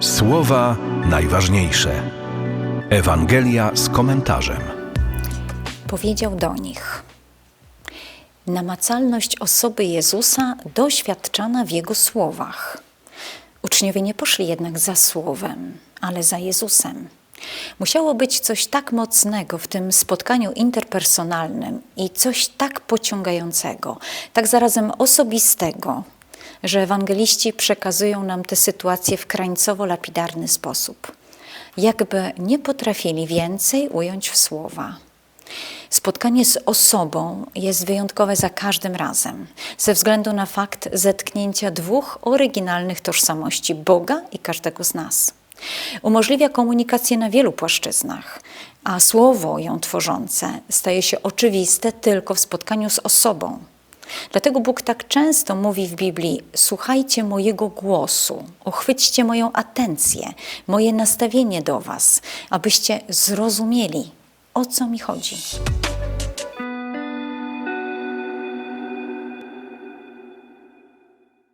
Słowa najważniejsze. Ewangelia z komentarzem. powiedział do nich: Namacalność osoby Jezusa doświadczana w jego słowach. Uczniowie nie poszli jednak za słowem, ale za Jezusem. Musiało być coś tak mocnego w tym spotkaniu interpersonalnym i coś tak pociągającego, tak zarazem osobistego, że ewangeliści przekazują nam tę sytuację w krańcowo-lapidarny sposób. Jakby nie potrafili więcej ująć w słowa. Spotkanie z osobą jest wyjątkowe za każdym razem, ze względu na fakt zetknięcia dwóch oryginalnych tożsamości Boga i każdego z nas. Umożliwia komunikację na wielu płaszczyznach, a słowo ją tworzące staje się oczywiste tylko w spotkaniu z osobą. Dlatego Bóg tak często mówi w Biblii: Słuchajcie mojego głosu, uchwyćcie moją atencję, moje nastawienie do Was, abyście zrozumieli, o co mi chodzi.